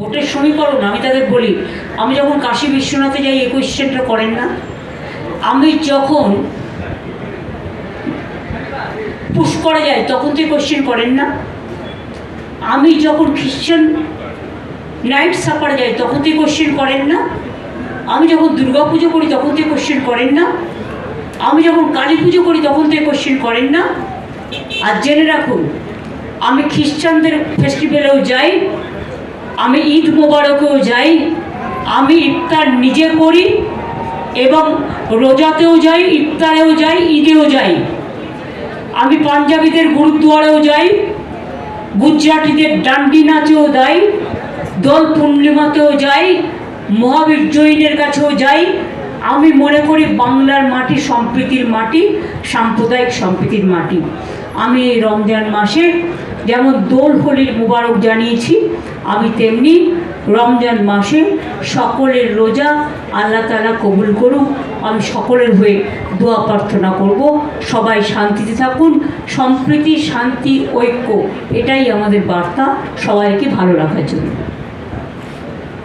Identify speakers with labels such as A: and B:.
A: ভোটের সমীকরণ, আমি তাদের বলি, আমি যখন কাশী বিশ্বনাথে যাই এই কোয়েশ্চেনটা করেন না। আমি যখন পুষ্করে যাই, তখন তো কোয়েশ্চেন করেন না। আমি যখন খ্রিশ্চান নাইট সাপারে যাই, তখন তো কোয়েশ্চেন করেন না। আমি যখন দুর্গা পুজো করি, তখন তো কোয়েশ্চেন করেন না। আমি যখন কালী পুজো করি, তখন তো কোয়েশ্চেন করেন না। আর জেনে রাখুন, আমি খ্রিস্টানদের ফেস্টিভ্যালেও যাই আমি ঈদ মোবারকেও যাই, আমি ইফতার নিজে করি এবং রোজাতেও যাই, ইফতারেও যাই, ঈদেও যাই। আমি পাঞ্জাবিদের গুরুদুয়ারেও যাই, গুজরাটিদের ডান্ডি নাচেও যাই, দোল পূর্ণিমাতেও যাই, মহাবীর জৈনের কাছেও যাই। আমি মনে করি বাংলার মাটি সম্প্রীতির মাটি, সাম্প্রদায়িক সম্প্রীতির মাটি। আমি রমজান মাসে যেমন দোল হোলির মুবারক জানিয়েছি, আমি তেমনি রমজান মাসে সকলের রোজা আল্লাহ তালা কবুল করুক। আমি সকলের হয়ে দোয়া প্রার্থনা করব। সবাই শান্তিতে থাকুন। সম্প্রীতি, শান্তি, ঐক্য, এটাই আমাদের বার্তা। সবাইকে ভালো রাখার জন্য।